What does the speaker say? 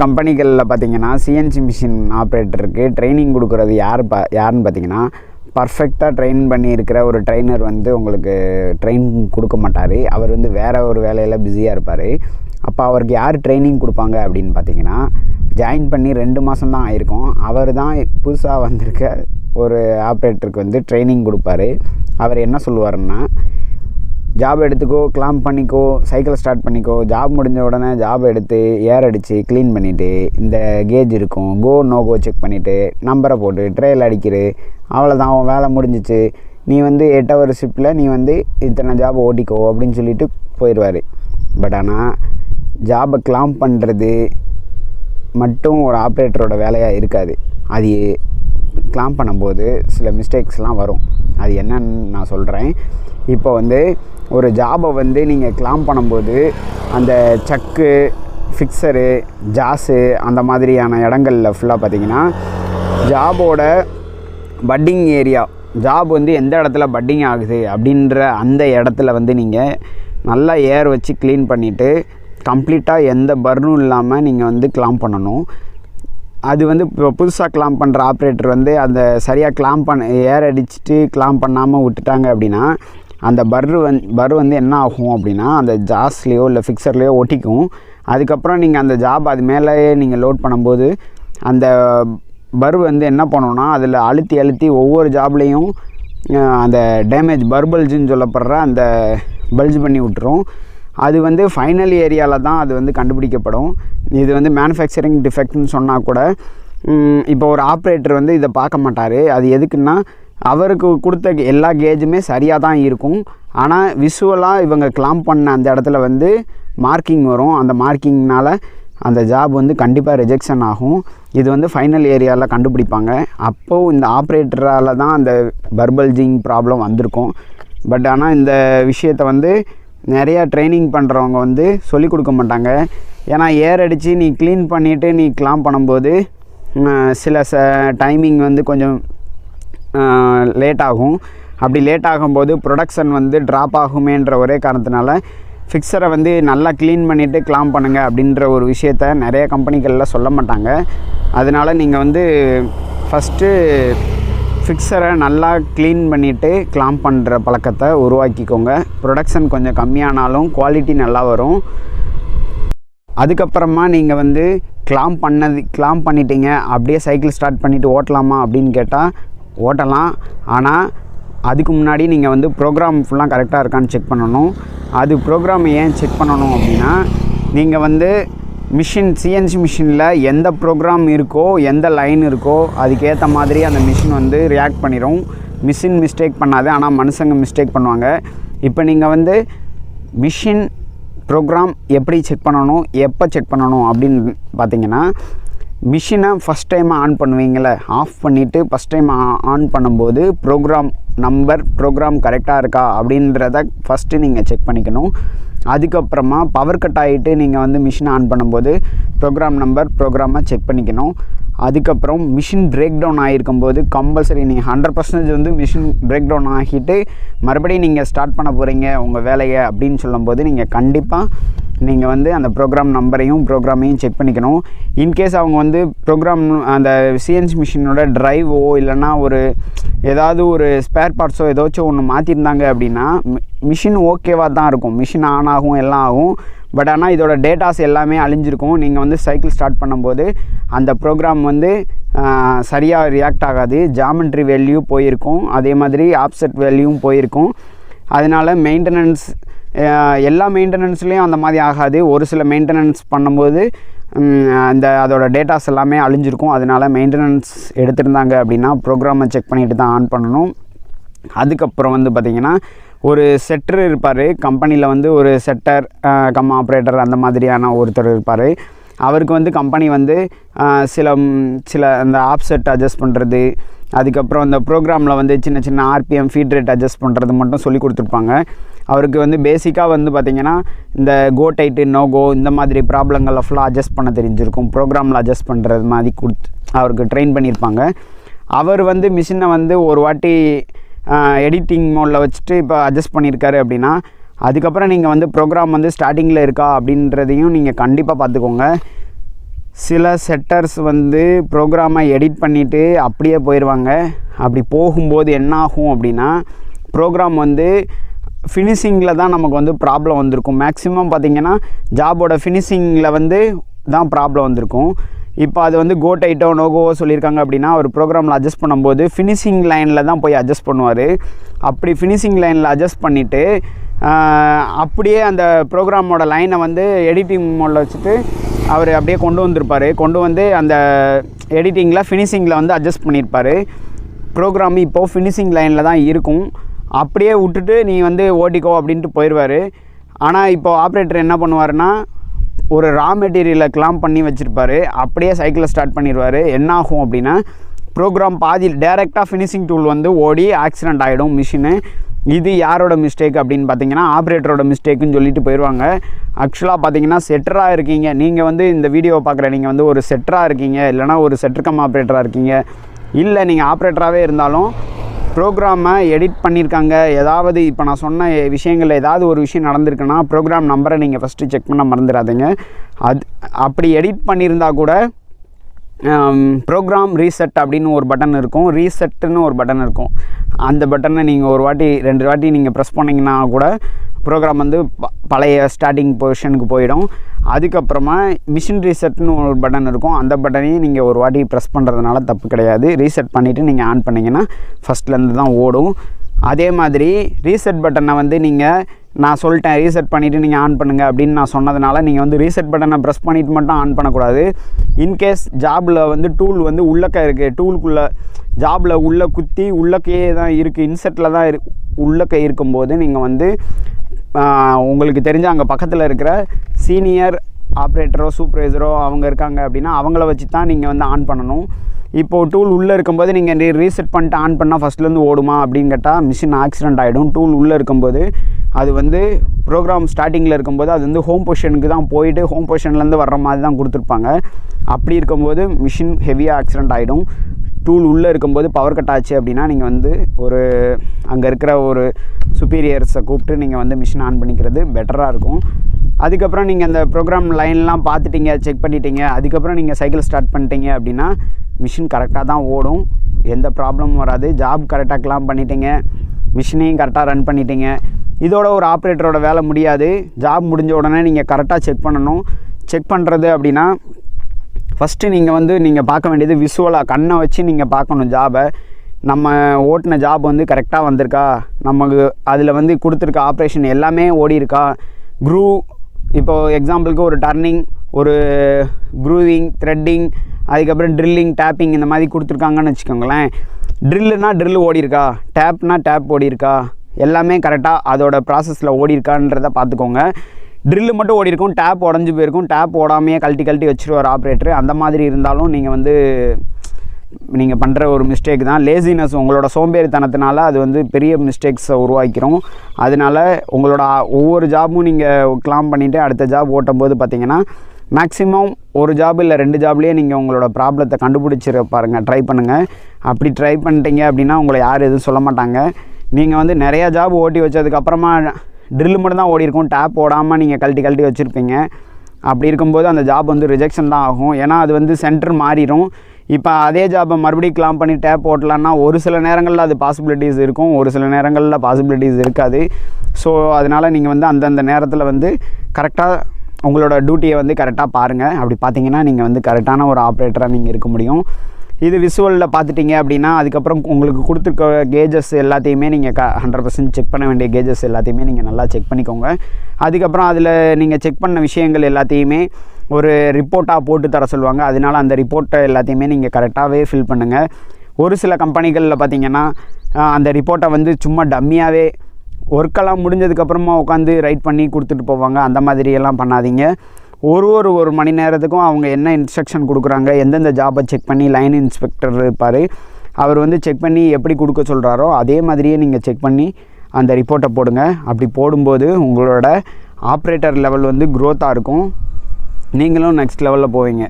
கம்பெனிகளில் பார்த்தீங்கன்னா CNC machine ஆப்ரேட்டருக்கு training கொடுக்குறது யார் பா யாருன்னு பார்த்தீங்கன்னா பர்ஃபெக்டாக ட்ரெயின் பண்ணியிருக்கிற ஒரு ட்ரெயினர் வந்து உங்களுக்கு ட்ரெயின் கொடுக்க மாட்டார். அவர் வந்து வேறு ஒரு வேலையில் பிஸியாக இருப்பார். அப்போ அவருக்கு யார் ட்ரைனிங் கொடுப்பாங்க அப்படின்னு பார்த்தீங்கன்னா ஜாயின் பண்ணி ரெண்டு மாதம் தான் ஆயிருக்கும். அவர் தான் புதுசாக வந்திருக்க ஒரு ஆப்ரேட்டருக்கு வந்து ட்ரைனிங் கொடுப்பாரு. அவர் என்ன சொல்லுவாருன்னா ஜாப் எடுத்துக்கோ கிளாம் பண்ணிக்கோ சைக்கிள் ஸ்டார்ட் பண்ணிக்கோ ஜாப் முடிஞ்ச உடனே ஜாப் எடுத்து ஏர் அடித்து க்ளீன் பண்ணிவிட்டு இந்த கேஜ் இருக்கும் கோ நோ கோ செக் பண்ணிவிட்டு நம்பரை போட்டு ட்ரெயில் அடிக்கிறு அவ்வளோதான் அவன் வேலை முடிஞ்சிச்சு. நீ வந்து எட்டு ஹவர் ஷிஃப்ட்டில் நீ வந்து இத்தனை ஜாப் ஓட்டிக்கோ அப்படின்னு சொல்லிட்டு போயிடுவார் பட் ஆனால் ஜாபை கிளாம் பண்ணுறது மட்டும் ஒரு ஆப்ரேட்டரோட வேலையாக இருக்காது. அது கிளாம் பண்ணும்போது சில மிஸ்டேக்ஸ்லாம் வரும். அது என்னன்னு நான் சொல்கிறேன் இப்போ வந்து ஒரு ஜாபை வந்து நீங்கள் கிளாம் பண்ணும்போது அந்த சக்கு ஃபிக்ஸரு ஜாஸு அந்த மாதிரியான இடங்களில் ஃபுல்லாக பார்த்தீங்கன்னா ஜாபோட பட்டிங் ஏரியா ஜாப் வந்து எந்த இடத்துல பட்டிங் ஆகுது அப்படின்ற அந்த இடத்துல வந்து நீங்கள் நல்லா ஏர் வச்சு க்ளீன் பண்ணிவிட்டு கம்ப்ளீட்டாக எந்த பர்னும் இல்லாமல் நீங்கள் வந்து கிளாம் பண்ணணும். அது வந்து இப்போ புதுசாக கிளாம் பண்ணுற ஆப்ரேட்டர் வந்து அந்த சரியாக கிளாம் பண்ண ஏர் அடிச்சுட்டு கிளாம் பண்ணாமல் விட்டுட்டாங்க அப்படின்னா அந்த பர்ரு வந் பர் வந்து என்ன ஆகும் அப்படின்னா அந்த ஜாஸ்லேயோ இல்லை ஃபிக்சர்லேயோ ஒட்டிக்கும். அதுக்கப்புறம் நீங்கள் அந்த ஜாப் அது மேலேயே நீங்கள் லோட் பண்ணும்போது அந்த பர் வந்து என்ன பண்ணோன்னா அதில் அழுத்தி அழுத்தி ஒவ்வொரு ஜாப்லேயும் அந்த டேமேஜ் பர்பல்ஜுன்னு சொல்லப்படுற அந்த பல்ஜ் பண்ணி விட்டுரும். அது வந்து ஃபைனல் ஏரியாவில் தான் அது வந்து கண்டுபிடிக்கப்படும். இது வந்து மேனுஃபேக்சரிங் டிஃபெக்ட்னு சொன்னால் கூட இப்போ ஒரு ஆப்ரேட்டர் வந்து இதை பார்க்க மாட்டார். அது எதுக்குன்னா அவருக்கு கொடுத்த எல்லா கேஜுமே சரியாக தான் இருக்கும். ஆனால் விஷுவலாக இவங்க கிளாம் பண்ண அந்த இடத்துல வந்து மார்க்கிங் வரும். அந்த மார்க்கிங்னால் அந்த ஜாப் வந்து கண்டிப்பாக ரிஜெக்ஷன் ஆகும். இது வந்து ஃபைனல் ஏரியாவில் கண்டுபிடிப்பாங்க. அப்போது இந்த ஆப்ரேட்டரால் தான் அந்த பர்பல்ஜிங் ப்ராப்ளம் வந்திருக்கும். பட் ஆனால் இந்த விஷயத்தை வந்து நிறையா ட்ரைனிங் பண்ணுறவங்க வந்து சொல்லிக் கொடுக்க மாட்டாங்க. ஏன்னா ஏர் அடித்து நீ க்ளீன் பண்ணிவிட்டு நீ கிளாம் பண்ணும்போது சில ச டைமிங் வந்து கொஞ்சம் லேட் ஆகும். அப்படி லேட் ஆகும்போது ப்ரொடக்ஷன் வந்து ட்ராப் ஆகுமேன்ற ஒரே காரணத்தினால ஃபிக்ஸரை வந்து நல்லா க்ளீன் பண்ணிவிட்டு கிளாம் பண்ணுங்கள் அப்படின்ற ஒரு விஷயத்த நிறைய கம்பெனிகளில் சொல்ல மாட்டாங்க. அதனால் நீங்கள் வந்து ஃபஸ்ட்டு ஃபிக்ஸரை நல்லா க்ளீன் பண்ணிவிட்டு கிளாம்ப் பண்ணுற பழக்கத்தை உருவாக்கிக்கோங்க. ப்ரொடக்ஷன் கொஞ்சம் கம்மியானாலும் குவாலிட்டி நல்லா வரும். அதுக்கப்புறமா நீங்கள் வந்து கிளாம் பண்ணது கிளாம் பண்ணிட்டீங்க. அப்படியே சைக்கிள் ஸ்டார்ட் பண்ணிவிட்டு ஓட்டலாமா அப்படின்னு கேட்டால் ஓட்டலாம். ஆனால் அதுக்கு முன்னாடி நீங்கள் வந்து ப்ரோக்ராம் ஃபுல்லாக கரெக்டாக இருக்கான்னு செக் பண்ணணும். அது ப்ரோக்ராம் ஏன் செக் பண்ணணும் அப்படின்னா நீங்கள் வந்து மிஷின் சிஎன்சி மிஷினில் எந்த ப்ரோக்ராம் இருக்கோ எந்த லைன் இருக்கோ அதுக்கேற்ற மாதிரி அந்த மிஷின் வந்து ரியாக்ட் பண்ணிடும் மிஷின் மிஸ்டேக் பண்ணாது ஆனால் மனுஷங்க மிஸ்டேக் பண்ணுவாங்க. இப்போ நீங்கள் வந்து மிஷின் ப்ரோக்ராம் எப்படி செக் பண்ணணும் எப்போ செக் பண்ணணும் அப்படின்னு பார்த்தீங்கன்னா மிஷினை ஃபஸ்ட் டைம் ஆன் பண்ணுவீங்களே ஆஃப் பண்ணிவிட்டு ஃபஸ்ட் டைம் ஆன் பண்ணும்போது ப்ரோக்ராம் நம்பர் ப்ரோக்ராம் கரெக்டாக இருக்கா அப்படின்றத ஃபஸ்ட்டு நீங்கள் செக் பண்ணிக்கணும். அதுக்கப்புறமா பவர் கட் ஆகிட்டு நீங்கள் வந்து மிஷின் ஆன் பண்ணும்போது ப்ரோக்ராம் நம்பர் ப்ரோக்ராமை செக் பண்ணிக்கணும். அதுக்கப்புறம் மிஷின் பிரேக் டவுன் ஆகிருக்கும்போது கம்பல்சரி நீங்கள் ஹண்ட்ரட் பர்சன்டேஜ் வந்து மிஷின் பிரேக் டவுன் ஆகிட்டு மறுபடியும் நீங்கள் ஸ்டார்ட் பண்ண போகிறீங்க உங்கள் வேலையை அப்படின்னு சொல்லும்போது நீங்கள் கண்டிப்பாக நீங்கள் வந்து அந்த ப்ரோக்ராம் நம்பரையும் ப்ரோக்ராமையும் செக் பண்ணிக்கணும். இன்கேஸ் அவங்க வந்து ப்ரோக்ராம் அந்த சிஎன்சி மிஷினோட ட்ரைவோ இல்லைன்னா ஒரு ஏதாவது ஒரு ஸ்பேர் பார்ட்ஸோ ஏதாச்சும் ஒன்று மாற்றிருந்தாங்க அப்படின்னா மிஷின் ஓகேவாக தான் இருக்கும். மிஷின் ஆன் ஆகும் எல்லாம் ஆகும். பட் ஆனால் இதோட டேட்டாஸ் எல்லாமே அழிஞ்சிருக்கும். நீங்கள் வந்து சைக்கிள் ஸ்டார்ட் பண்ணும்போது அந்த ப்ரோக்ராம் வந்து சரியாக ரியாக்ட் ஆகாது. ஜாமெண்ட்ரி வேல்யூ போயிருக்கும். அதே மாதிரி ஆப்செட் வேல்யூவும் போயிருக்கும். அதனால் மெயின்டெனன்ஸ் எல்லா மெயின்டெனன்ஸ்லேயும் அந்த மாதிரி ஆகாது. ஒரு சில மெயின்டெனன்ஸ் பண்ணும்போது அந்த அதோட டேட்டாஸ் எல்லாமே அழிஞ்சிருக்கும். அதனால் மெயின்டெனன்ஸ் எடுத்திருந்தாங்க அப்படின்னா ப்ரோக்ராமை செக் பண்ணிட்டு தான் ஆன் பண்ணணும். அதுக்கப்புறம் வந்து பார்த்திங்கன்னா ஒரு செட்டர் இருப்பார். கம்பெனியில் வந்து ஒரு செட்டர் கம் ஆப்ரேட்டர் அந்த மாதிரியான ஒருத்தர் இருப்பார். அவருக்கு வந்து கம்பெனி வந்து சில சில அந்த ஆப்செட் அட்ஜஸ்ட் பண்ணுறது அதுக்கப்புறம் அந்த ப்ரோக்ராமில் வந்து சின்ன சின்ன ஆர்பிஎம் ஃபீட் ரேட் அட்ஜஸ்ட் பண்ணுறது மட்டும் சொல்லி கொடுத்துருப்பாங்க. அவருக்கு வந்து பேசிக்காக வந்து பார்த்திங்கன்னா இந்த கோ டைட்டு நோ கோ இந்த மாதிரி ப்ராப்ளங்களை ஃபுல்லாக அட்ஜஸ்ட் பண்ண தெரிஞ்சிருக்கும். ப்ரோக்ராமில் அட்ஜஸ்ட் பண்ணுறது மாதிரி கொடுத்து அவருக்கு ட்ரெயின் பண்ணியிருப்பாங்க அவர் வந்து மிஷினை வந்து ஒரு வாட்டி எடிட்டிங் மோடில் வச்சுட்டு இப்போ அட்ஜஸ்ட் பண்ணியிருக்காரு அப்படின்னா அதுக்கப்புறம் நீங்கள் வந்து ப்ரோக்ராம் வந்து ஸ்டார்டிங்கில் இருக்கா அப்படின்றதையும் நீங்கள் கண்டிப்பாக பார்த்துக்கோங்க சில செட்டர்ஸ் வந்து ப்ரோக்ராமை எடிட் பண்ணிவிட்டு அப்படியே போயிடுவாங்க அப்படி போகும்போது என்ன ஆகும் அப்படின்னா ப்ரோக்ராம் வந்து ஃபினிஷிங்கில் தான் நமக்கு வந்து ப்ராப்ளம் வந்திருக்கும். மேக்ஸிமம் பார்த்திங்கன்னா ஜாபோட ஃபினிஷிங்கில் வந்து தான் ப்ராப்ளம் வந்திருக்கும். இப்போ அது வந்து கோட் ஐட்டோ நோகோவோ சொல்லியிருக்காங்க அப்படின்னா ஒரு ப்ரோக்ராமில் அட்ஜஸ்ட் பண்ணும்போது ஃபினிஷிங் லைனில் தான் போய் அட்ஜஸ்ட் பண்ணுவார். அப்படி ஃபினிஷிங் லைனில் அட்ஜஸ்ட் பண்ணிவிட்டு அப்படியே அந்த ப்ரோக்ராமோட லைனை வந்து எடிட்டிங் மோடில் வச்சுட்டு அவர் அப்படியே கொண்டு வந்திருப்பார். கொண்டு வந்து அந்த எடிட்டிங்கில் ஃபினிஷிங்கில் வந்து அட்ஜஸ்ட் பண்ணியிருப்பார் ப்ரோக்ராம் இப்போது ஃபினிஷிங் லைனில் தான் இருக்கும். அப்படியே விட்டுட்டு நீ வந்து ஓட்டிக்கோ அப்படின்ட்டு போயிடுவார் ஆனால் இப்போ ஆப்ரேட்டர் என்ன பண்ணுவார்னா ஒரு ரா மெட்டீரியலை கிளாம் பண்ணி வச்சுருப்பார். அப்படியே சைக்கிளை ஸ்டார்ட் பண்ணிடுவார் என்ன ஆகும் அப்படின்னா ப்ரோக்ராம் பாதி டேரெக்டாக ஃபினிஷிங் டூல் வந்து ஓடி ஆக்சிடெண்ட் ஆகிடும் மிஷினு இது யாரோட மிஸ்டேக் அப்படின்னு பார்த்தீங்கன்னா ஆப்ரேட்டரோட மிஸ்டேக்குன்னு சொல்லிட்டு போயிடுவாங்க ஆக்சுவலாக பார்த்தீங்கன்னா செட்டராக இருக்கீங்க. நீங்கள் வந்து இந்த வீடியோவை பார்க்குற நீங்கள் வந்து ஒரு செட்டராக இருக்கீங்க. இல்லைனா ஒரு செட்டர்கம் ஆப்ரேட்டராக இருக்கீங்க. இல்லை நீங்கள் ஆப்ரேட்டராகவே இருந்தாலும் ப்ரோக்ராமை எடிட் பண்ணியிருக்காங்க ஏதாவது இப்போ நான் சொன்ன விஷயங்கள் ஏதாவது ஒரு விஷயம் நடந்திருக்குன்னா ப்ரோக்ராம் நம்பரை நீங்கள் ஃபஸ்ட்டு செக் பண்ண மறந்துடாதீங்க அது அப்படி எடிட் பண்ணியிருந்தா கூட ப்ரோக்ராம் ரீசெட் அப்படின்னு ஒரு பட்டன் இருக்கும். ரீசெட்டுன்னு ஒரு பட்டன் இருக்கும். அந்த பட்டனை நீங்கள் ஒரு வாட்டி ரெண்டு வாட்டி நீங்கள் ப்ரெஸ் பண்ணிங்கன்னா கூட ப்ரோக்ராம் வந்து ப- பழைய ஸ்டார்டிங் பொசிஷனுக்கு போயிடும். அதுக்கப்புறமா மிஷின் ரீசெட்னு ஒரு பட்டன் இருக்கும். அந்த பட்டனையும் நீங்கள் ஒரு வாட்டி ப்ரெஸ் பண்ணுறதுனால தப்பு கிடையாது. ரீசெட் பண்ணிவிட்டு நீங்கள் ஆன் பண்ணிங்கன்னா ஃபஸ்ட்லேருந்து தான் ஓடும். அதே மாதிரி ரீசெட் பட்டனை வந்து நீங்கள் நான் சொல்லிட்டேன் ரீசெட் பண்ணிவிட்டு நீங்கள் ஆன் பண்ணுங்கள் அப்படின்னு நான் சொன்னதுனால நீங்கள் வந்து ரீசெட் பட்டனை ப்ரெஸ் பண்ணிவிட்டு மட்டும் ஆன் பண்ணக்கூடாது. இன்கேஸ் ஜாபில் வந்து டூல் வந்து உள்ளக்க இருக்குது டூலுக்குள்ளே ஜாபில் உள்ளே குத்தி உள்ளக்கையே தான் இருக்குது இன்செட்டில் தான் இரு உள்ளக்க இருக்கும்போது நீங்கள் வந்து உங்களுக்கு தெரிஞ்ச அங்கே பக்கத்தில் இருக்கிற சீனியர் ஆப்ரேட்டரோ சூப்பர்வைசரோ அவங்க இருக்காங்க அப்படின்னா அவங்கள வச்சு தான் நீங்கள் வந்து ஆன் பண்ணணும். இப்போது டூல் உள்ளே இருக்கும்போது நீங்கள் ரீசெட் பண்ணிட்டு ஆன் பண்ணால் ஃபஸ்ட்லேருந்து ஓடுமா அப்படின்னு கேட்டால் மிஷின் ஆக்சிடென்ட் ஆகிடும் டூல் உள்ளே இருக்கும்போது அது வந்து ப்ரோக்ராம் ஸ்டார்டிங்கில் இருக்கும்போது அது வந்து ஹோம் பொசிஷனுக்கு தான் போயிட்டு ஹோம் பொசிஷன்லேருந்து வர்ற மாதிரி தான் கொடுத்துருப்பாங்க. அப்படி இருக்கும்போது மிஷின் ஹெவியாக ஆக்சிடென்ட் ஆகிடும் டூல் உள்ளே இருக்கும்போது பவர் கட் ஆச்சு அப்படின்னா நீங்கள் வந்து ஒரு அங்கே இருக்கிற ஒரு சுப்பீரியர்ஸை கூப்பிட்டு நீங்கள் வந்து மிஷின் ஆன் பண்ணிக்கிறது பெட்டராக இருக்கும். அதுக்கப்புறம் நீங்கள் அந்த ப்ரோக்ராம் லைன்லாம் பார்த்துட்டீங்க செக் பண்ணிட்டீங்க அதுக்கப்புறம் நீங்கள் சைக்கிள் ஸ்டார்ட் பண்ணிட்டீங்க அப்படின்னா மிஷின் கரெக்டாக தான் ஓடும். எந்த ப்ராப்ளமும் வராது. ஜாப் கரெக்டாக கிளாம் பண்ணிட்டீங்க. மிஷினையும் கரெக்டாக ரன் பண்ணிட்டீங்க. இதோட ஒரு ஆப்ரேட்டரோட வேலை முடியாது. ஜாப் முடிஞ்ச உடனே நீங்கள் கரெக்டாக செக் பண்ணணும். செக் பண்ணுறது அப்படின்னா ஃபஸ்ட்டு நீங்கள் வந்து நீங்கள் பார்க்க வேண்டியது விசுவலாக கண்ணை வச்சு நீங்கள் பார்க்கணும் ஜாபை நம்ம ஓட்டின ஜாப் வந்து கரெக்டாக வந்திருக்கா? நமக்கு அதில் வந்து கொடுத்துருக்க ஆப்ரேஷன் எல்லாமே ஓடி இருக்கா க்ரூ இப்போது எக்ஸாம்பிளுக்கு ஒரு டர்னிங் ஒரு க்ரூவிங் த்ரெட்டிங் அதுக்கப்புறம் ட்ரில்லிங் டேப்பிங் இந்த மாதிரி கொடுத்துருக்காங்கன்னு வச்சுக்கோங்களேன். ட்ரில்லுனா ட்ரில் ஓடிருக்கா டேப்னா டேப் ஓடிருக்கா எல்லாமே கரெக்டாக அதோட ப்ராசஸில் ஓடிருக்கான்றதை பார்த்துக்கோங்க. ட்ரில்லு மட்டும் ஓடி இருக்கும் டேப் உடஞ்சி போயிருக்கும் டேப் ஓடாமையே கழட்டி கழட்டி வச்சுருவார் ஆப்ரேட்டர் அந்த மாதிரி இருந்தாலும் நீங்கள் வந்து நீங்கள் பண்ணுற ஒரு மிஸ்டேக் தான். லேசினஸ் உங்களோட சோம்பேறித்தனத்தினால அது வந்து பெரிய மிஸ்டேக்ஸை உருவாக்கிறோம் அதனால உங்களோட ஒவ்வொரு ஜாபும் நீங்கள் கிளாம் பண்ணிவிட்டு அடுத்த ஜாப் ஓட்டும் போது பார்த்திங்கன்னா மேக்ஸிமம் ஒரு ஜாப் இல்லை ரெண்டு ஜாப்லேயே நீங்கள் உங்களோட ப்ராப்ளத்தை கண்டுபிடிச்சிட பாருங்கள் ட்ரை பண்ணுங்கள் அப்படி ட்ரை பண்ணிட்டீங்க அப்படின்னா உங்களை யாரும் எதுவும் சொல்ல மாட்டாங்க. நீங்கள் வந்து நிறையா ஜாப் ஓட்டி வச்சதுக்கப்புறமா ட்ரில்லு மட்டும் தான் ஓடி இருக்கும். டேப் ஓடாமல் நீங்கள் கழட்டி கழட்டி வச்சுருப்பீங்க. அப்படி இருக்கும்போது அந்த ஜாப் வந்து ரிஜெக்ஷன் தான் ஆகும். ஏன்னா அது வந்து சென்டர் மாறிடும் இப்போ அதே ஜாப்பை மறுபடியும் கிளாம் பண்ணி டேப் ஓட்டலான்னா ஒரு சில நேரங்களில் அது பாசிபிலிட்டிஸ் இருக்கும். ஒரு சில நேரங்களில் பாசிபிலிட்டிஸ் இருக்காது. ஸோ அதனால் நீங்கள் வந்து அந்தந்த நேரத்தில் வந்து கரெக்டாக உங்களோட டியூட்டியை வந்து கரெக்டாக பாருங்கள் அப்படி பார்த்தீங்கன்னா நீங்கள் வந்து கரெக்டான ஒரு ஆப்ரேட்டராக நீங்கள் இருக்க முடியும். இது விசுவலில் பார்த்துட்டீங்க அப்படின்னா அதுக்கப்புறம் உங்களுக்கு கொடுத்துருக்க கேஜஸ் எல்லாத்தையுமே நீங்கள் க ஹண்ட்ரட் பர்சன்ட் செக் பண்ண வேண்டிய கேஜஸ் எல்லாத்தையுமே நீங்கள் நல்லா செக் பண்ணிக்கோங்க. அதுக்கப்புறம் அதில் நீங்கள் செக் பண்ண விஷயங்கள் எல்லாத்தையுமே ஒரு ரிப்போர்ட்டாக போட்டு தர சொல்லுவாங்க. அதனால அந்த ரிப்போர்ட்டை எல்லாத்தையுமே நீங்கள் கரெக்டாகவே ஃபில் பண்ணுங்கள் ஒரு சில கம்பெனிகளில் பார்த்தீங்கன்னா அந்த ரிப்போர்ட்டை வந்து சும்மா டம்மியாகவே ஒர்க்கெல்லாம் முடிஞ்சதுக்கப்புறமா உட்காந்து ரைட் பண்ணி கொடுத்துட்டு போவாங்க. அந்த மாதிரியெல்லாம் பண்ணாதீங்க. ஒரு ஒரு ஒரு மணி நேரத்துக்கும் அவங்க என்ன இன்ஸ்ட்ரக்ஷன் கொடுக்குறாங்க எந்தெந்த ஜாபை செக் பண்ணி லைன் இன்ஸ்பெக்டர் இருப்பார். அவர் வந்து செக் பண்ணி எப்படி கொடுக்க சொல்கிறாரோ அதே மாதிரியே நீங்கள் செக் பண்ணி அந்த ரிப்போர்ட்டை போடுங்க. அப்படி போடும்போது உங்களோட ஆப்ரேட்டர் லெவல் வந்து க்ரோத்தாக இருக்கும். நீங்களும் நெக்ஸ்ட் லெவலில் போவீங்க.